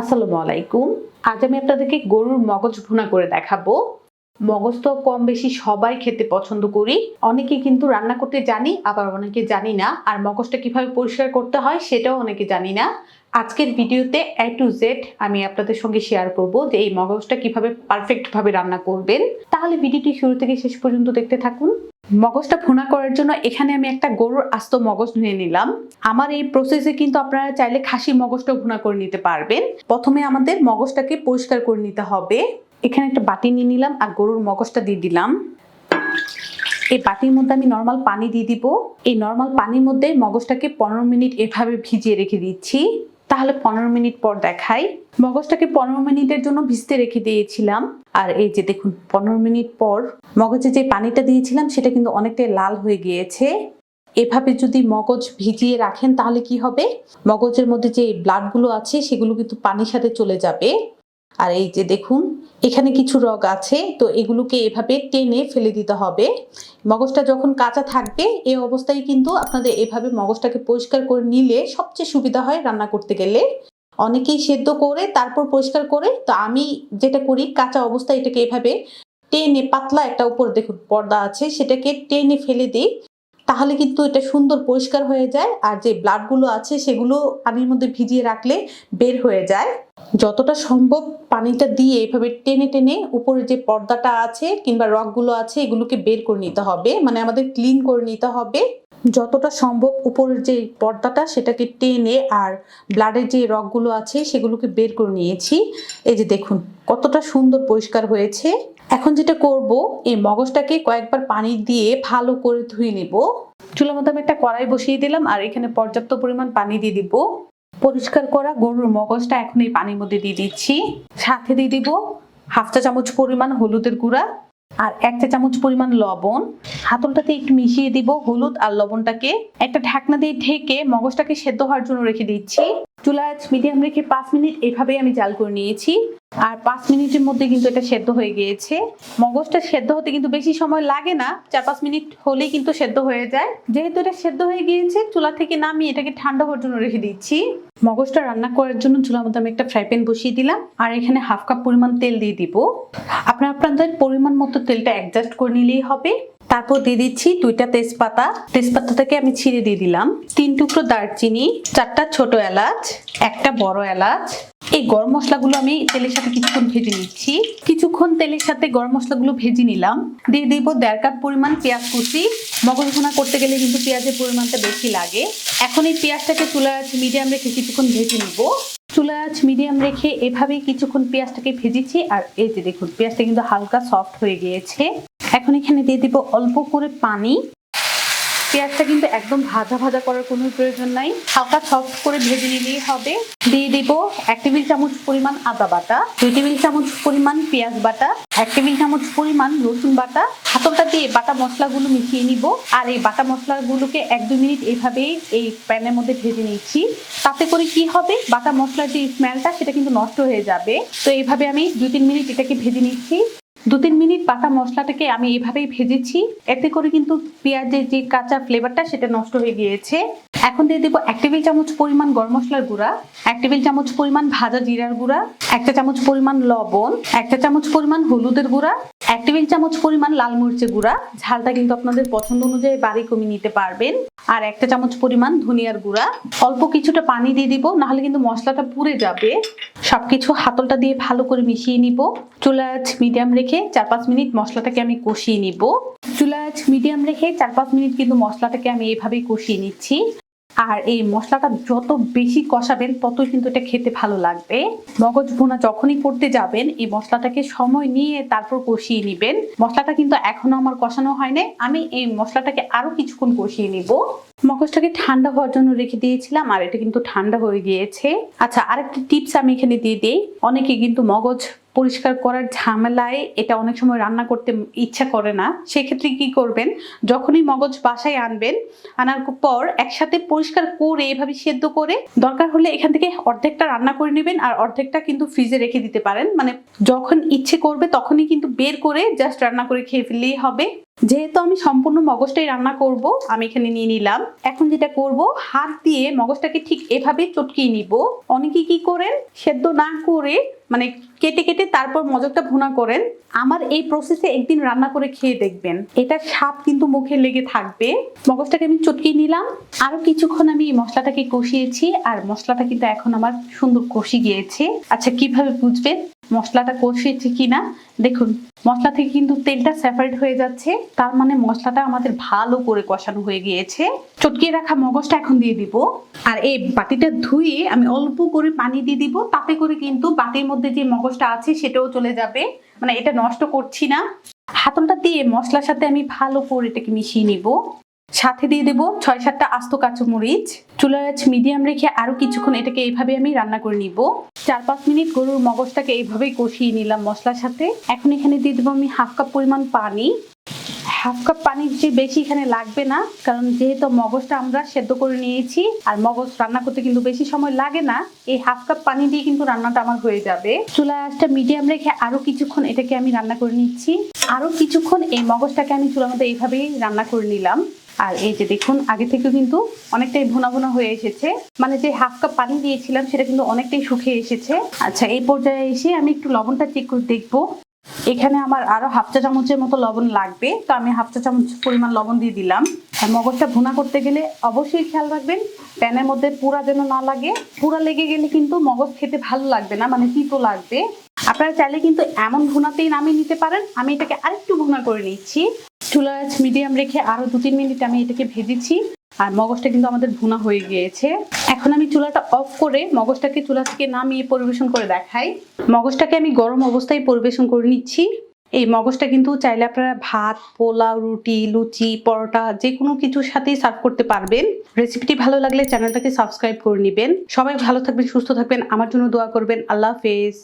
আসসালামু আলাইকুম। আজ আমি আপনাদেরকে গরুর মগজ ভুনা করে দেখাবো। মগজ তো কম বেশি সবাই খেতে পছন্দ করি। অনেকে কিন্তু রান্না করতে জানি, আবার অনেকে জানি না। আর মগজটা কীভাবে পরিষ্কার করতে হয় সেটাও অনেকে জানি না। আজকের ভিডিওতে এ টু জেড আমি আপনাদের সঙ্গে শেয়ার করব যে এই মগজটা কীভাবে পারফেক্ট ভাবে রান্না করবেন। তাহলে ভিডিওটি শুরু থেকে শেষ পর্যন্ত দেখতে থাকুন। মগজটা ভুনা করার জন্য এখানে আমি একটা গরুর আস্ত মগজ নিয়ে নিলাম। আমার এই প্রসেসে কিন্তু আপনারা চাইলে খাসি মগজটা ভুনা করে নিতে পারবেন। প্রথমে আমাদের মগজটাকে পরিষ্কার করে নিতে হবে। এখানে একটা বাটি নিয়ে নিলাম আর গরুর মগজটা দিয়ে দিলাম। এই বাটির মধ্যে আমি নর্মাল পানি দিয়ে দিব। এই নর্মাল পানির মধ্যে মগজটাকে পনেরো মিনিট এভাবে ভিজিয়ে রেখে দিচ্ছি। তাহলে পনেরো মিনিট পর দেখাই। মগজটাকে পনেরো মিনিটের জন্য ভিজতে রেখে দিয়েছিলাম। আর এই যে দেখুন, পনেরো মিনিট পর মগজে যে পানিটা দিয়েছিলাম, সেটা কিন্তু অনেকটাই লাল হয়ে গিয়েছে। এভাবে যদি মগজ ভিজিয়ে রাখেন, তাহলে কি হবে? মগজের মধ্যে যে ব্লাডগুলো আছে, সেগুলো কিন্তু পানির সাথে চলে যাবে। আর এই যে দেখুন, এখানে কিছু রগ আছে, তো এগুলোকে এভাবে টেনে ফেলে দিতে হবে। মগজটা যখন কাঁচা থাকবে এই অবস্থায় কিন্তু আপনাদের এভাবে মগজটাকে পরিষ্কার করে নিলে সবচেয়ে সুবিধা হয় রান্না করতে গেলে। অনেকেই সেদ্ধ করে, তারপর পরিষ্কার করে, তো আমি যেটা করি, কাঁচা অবস্থায় এটাকে এভাবে টেনে, পাতলা একটা উপর দেখুন, পর্দা আছে, সেটাকে টেনে ফেলে দিই, তাহলে কিন্তু এটা সুন্দর পরিষ্কার হয়ে যায়, আর যে ব্লাডগুলো আছে, সেগুলো পানির মধ্যে ভিজিয়ে রাখলে বের হয়ে যায়। যতটা সম্ভব পানিটা দিয়ে এভাবে টেনে টেনে উপরে যে পর্দাটা আছে কিংবা রগগুলো আছে, এগুলোকে বের করে নিতে হবে। মানে আমাদের ক্লিন করে নিতে হবে। যতটা সম্ভব উপরের যে পর্দাটা, সেটাকে টেনে আর ব্লাডের যে রগগুলো আছে, সেগুলোকে বের করে নিয়েছি। এই যে দেখুন, কতটা সুন্দর পরিষ্কার হয়েছে। এখন যেটা করব, এই মগজটাকে কয়েকবার পানি দিয়ে ভালো করে ধুয়ে নেব। চুলার মধ্যে আমি একটা কড়াই বসিয়ে দিলাম, আর এখানে পর্যাপ্ত পরিমাণ পানি দিয়ে দিব। পরিষ্কার করা, গরুর মগজটা এখন এই পানির মধ্যে দিয়ে দিচ্ছি। সাথে দিয়ে দিব হাফ চা চামচ পরিমাণ হলুদের গুঁড়া আর এক চা চামচ পরিমাণ লবণ। হাতলটাতে একটু মিশিয়ে দিব হলুদ আর লবণটাকে। একটা ঢাকনা দিয়ে ঢেকে মগজটাকে সেদ্ধ হওয়ার জন্য রেখে দিচ্ছি। চুলা মিডিয়াম রেখে পাঁচ মিনিট এভাবেই আমি জাল করে নিয়েছি। আর পাঁচ মিনিটের মধ্যে কিন্তু এটা সেদ্ধ হয়ে গিয়েছে। মগজটা সেদ্ধ হতে কিন্তু বেশি সময় লাগে না, চার পাঁচ মিনিট হলেই কিন্তু সেদ্ধ হয়ে যায়। যেহেতু এটা সেদ্ধ হয়ে গিয়েছে, চুলা থেকে নামিয়ে এটাকে ঠান্ডা হওয়ার জন্য রেখে দিচ্ছি। মগজটা রান্না করার জন্য চুলার মধ্যে আমি একটা ফ্রাই প্যান বসিয়ে দিলাম। আর এখানে হাফ কাপ পরিমাণ তেল দিয়ে দিব। আপনার আপনাদের পরিমাণ মতো তেলটা অ্যাডজাস্ট করে নিলেই হবে। তারপর দিয়ে দিচ্ছি দুইটা তেজপাতা। তেজপাতাটাকে আমি ছিঁড়ে দিয়ে দিলাম। তিন টুকরো দারচিনি, চারটা ছোট এলাচ, একটা বড় এলাচ। এই গরম মশলাগুলো আমি তেলের সাথে কিছুক্ষণ ভেজে নিচ্ছি। কিছুক্ষণ তেলের সাথে গরম মশলাগুলো ভেজে নিলাম। দিয়ে দিব দেড় কাপ পরিমাণ পেঁয়াজ কুচি। মগজ ভুনা করতে গেলে কিন্তু পেঁয়াজের পরিমাণটা বেশি লাগে। এখন এই পেঁয়াজটাকে চুলা মিডিয়াম রেখে কিছুক্ষণ ভেজে নিব। চুলা আঁচ মিডিয়াম রেখে এভাবেই কিছুক্ষণ পেঁয়াজটাকে ভেজেছি। আর এই যে দেখুন, পেঁয়াজটা কিন্তু হালকা সফট হয়ে গিয়েছে। এখন এখানে দিয়ে দিব অল্প করে পানি। পেঁয়াজটা কিন্তু একদম ভাজা ভাজা করার কোনো প্রয়োজন নাই। হালকা সফট করে ভেজে নিলেই হবে। দিয়ে দিব এক টেবিল চামচ পরিমাণ আদা বাটা, দুই টেবিল চামচ পরিমাণ পেঁয়াজ বাটা, এক টেবিল চামচ পরিমাণ রসুন বাটা। হাতলটা দিয়ে বাটা মশলাগুলো মিশিয়ে নিব। আর এই বাটা মশলাগুলোকে এক দুই মিনিট এভাবেই এই প্যানের মধ্যে ভেজে নিচ্ছি। তাতে করে কি হবে? বাটা মশলার যে স্মেলটা সেটা কিন্তু নষ্ট হয়ে যাবে। তো এইভাবে আমি দুই তিন মিনিট এটাকে ভেজে নিচ্ছি। দু তিন মিনিট পাতা মশলাটাকে আমি এভাবেই ভেজেছি। এতে করে কিন্তু পেঁয়াজের যে কাঁচা ফ্লেভারটা সেটা নষ্ট হয়ে গিয়েছে। এখন দিয়ে দেবো এক টেবিল চামচ পরিমাণ গরম মশলার গুঁড়া, এক টেবিল চামচ পরিমাণ ভাজা জিরার গুঁড়া, একটা চামচ পরিমাণ লবণ, একটা চামচ পরিমাণ হলুদের গুঁড়া এক টেবিল চামচ পরিমাণ লাল মরিচের গুঁড়া। ঝালটা কিন্তু আপনাদের পছন্দ অনুযায়ী বাড়ি কমিয়ে নিতে পারবেন। আর একটা চামচ পরিমাণ ধনিয়ার গুঁড়া। অল্প কিছুটা পানি দিয়ে দিব, নাহলে কিন্তু মশলাটা পুড়ে যাবে। সবকিছু হাতলটা দিয়ে ভালো করে মিশিয়ে নিব। চুলা মিডিয়াম রেখে চার পাঁচ মিনিট মশলাটাকে আমি কষিয়ে নিব। চুলা মিডিয়াম রেখে চার পাঁচ মিনিট কিন্তু মশলাটাকে আমি এভাবেই কষিয়ে নিচ্ছি। আর এই মশলাটা যত বেশি কষাবেন, ততই কিন্তু এটা খেতে ভালো লাগবে। মগজ ভুনা যখনই করতে যাবেন, এই মশলাটাকে সময় নিয়ে তারপর কষিয়ে নেবেন। মশলাটা কিন্তু এখনও আমার কষানো হয়নি আমি এই মশলাটাকে আরও কিছুক্ষণ কষিয়ে নিব। মগজটাকে ঠান্ডা হওয়ার জন্য রেখে দিয়েছিলাম, আর এটা কিন্তু ঠান্ডা হয়ে গিয়েছে। আচ্ছা আরেকটি টিপস আমি এখানে দিয়ে দিই। অনেকে কিন্তু মগজ পরিষ্কার করার ঝামেলায় এটা অনেক সময় রান্না করতে ইচ্ছা করে না, সেক্ষেত্রে কি করবেন? যখনই মগজ বাসায় আনবেন, আনার পর একসাথে পরিষ্কার করে এভাবে সেদ্ধ করে দরকার হলে এখান থেকে অর্ধেকটা রান্না করে নেবেন আর অর্ধেকটা কিন্তু ফ্রিজে রেখে দিতে পারেন। মানে যখন ইচ্ছে করবে তখনই কিন্তু বের করে জাস্ট রান্না করে খেয়ে ফেললেই হবে। যেহেতু আমি সম্পূর্ণ মগজটাই রান্না করব, আমি এখানে নিয়ে নিলাম। এখন যেটা করব, হাত দিয়ে মগজটাকে ঠিক এভাবে চটকিয়ে নিব। অনেকে কি করেন, সেদ্ধ না করে মানে কেটে কেটে তারপর মজাটা ভুনা করেন। আমার এই প্রসেসে একদিন রান্না করে খেয়ে দেখবেন। এটা স্বাদ কিন্তু মুখে লেগে থাকবে। মগজটাকে আমি চটকে নিলাম। আরও কিছুক্ষণ আমি মশলাটাকে কষিয়েছি। আর মশলাটা কিন্তু এখন আমার সুন্দর কষি গিয়েছে। আচ্ছা কীভাবে বুঝবেন? মশলাটা কষিয়েছে কিনা, দেখুন, মশলা থেকে কিন্তু তেলটা সেপারেট হয়ে যাচ্ছে, তার মানে মশলাটা আমাদের ভালো করে কষানো হয়ে গিয়েছে। চটকিয়ে রাখা মগজটা এখন দিয়ে দিব, আর এই বাটিটা ধুয়ে আমি অল্প করে পানি দিয়ে দিব, তাতে করে কিন্তু বাটির মধ্যে যে মগজটা আছে সেটাও চলে যাবে মানে এটা নষ্ট করছি না। হাতলটা দিয়ে মশলার সাথে আমি ভালো করে এটাকে মিশিয়ে নিব। সাথে দিয়ে দেবো ছয় সাতটা আস্ত কাঁচামরিচ। চুলার আঁচ মিডিয়াম রেখে আরও কিছুক্ষণ এটাকে এইভাবে আমি রান্না করে নিব। চার পাঁচ মিনিট গরুর মগজটাকে এইভাবেই কষিয়ে নিলাম মশলার সাথে। এখন এখানে দিয়ে দেবো আমি হাফ কাপ পরিমাণ পানি। হাফ কাপ পানি যে বেশি এখানে লাগবে না, কারণ যেহেতু মগজটা আমরা সেদ্ধ করে নিয়েছি আর মগজ রান্না করতে কিন্তু বেশি সময় লাগে না, এই হাফ কাপ পানি দিয়ে কিন্তু রান্নাটা আমার হয়ে যাবে। চুলা আঁচটা মিডিয়াম রেখে আরও কিছুক্ষণ এটাকে আমি রান্না করে নিচ্ছি। আরও কিছুক্ষণ এই মগজটাকে আমি চুলার মধ্যে এইভাবেই রান্না করে নিলাম। আর এই যে দেখুন, আগে থেকে কিন্তু অনেকটাই ভুনা ভুনা হয়ে এসেছে। মানে যে হাফ কাপ পানি দিয়েছিলাম, সেটা কিন্তু অনেকটাই শুকিয়ে এসেছে। আচ্ছা এই পর্যায়ে এসে আমি একটু লবণটা চেক করে দেখব। এখানে আমার আরও হাফ চা চামচের মতো লবণ লাগবে। তো আমি হাফ চা চামচ পরিমাণ লবণ দিয়ে দিলাম। আর মগজটা ভুনা করতে গেলে অবশ্যই খেয়াল রাখবেন, প্যানের মধ্যে পুরা যেন না লাগে। পুরা লেগে গেলে কিন্তু মগজ খেতে ভালো লাগবে না মানে তিতো লাগবে। আপনারা চাইলে কিন্তু এমন ভুনাতেই নামিয়ে নিতে পারেন। আমি এটাকে আরেকটু ভুনা করে নিচ্ছি। আঁচ মিডিয়াম রেখে আরও দু তিন মিনিট আমি এটাকে ভেজেছি। আর মগজটা কিন্তু আমাদের ভুনা হয়ে গিয়েছে। এখন আমি চুলাটা অফ করে মগজটাকে চুলা থেকে নামিয়ে পরিবেশন করে দেখাই। মগজটাকে আমি গরম অবস্থায় পরিবেশন করে নিচ্ছি। এই মগজটা কিন্তু চাইলে আপনারা ভাত, পোলাও, রুটি, লুচি, পরোটা যে কোনো কিছুর সাথেই সার্ভ করতে পারবেন। রেসিপিটি ভালো লাগলে চ্যানেলটাকে সাবস্ক্রাইব করে নেবেন। সবাই ভালো থাকবেন, সুস্থ থাকবেন। আমার জন্য দোয়া করবেন। আল্লাহ হাফেজ।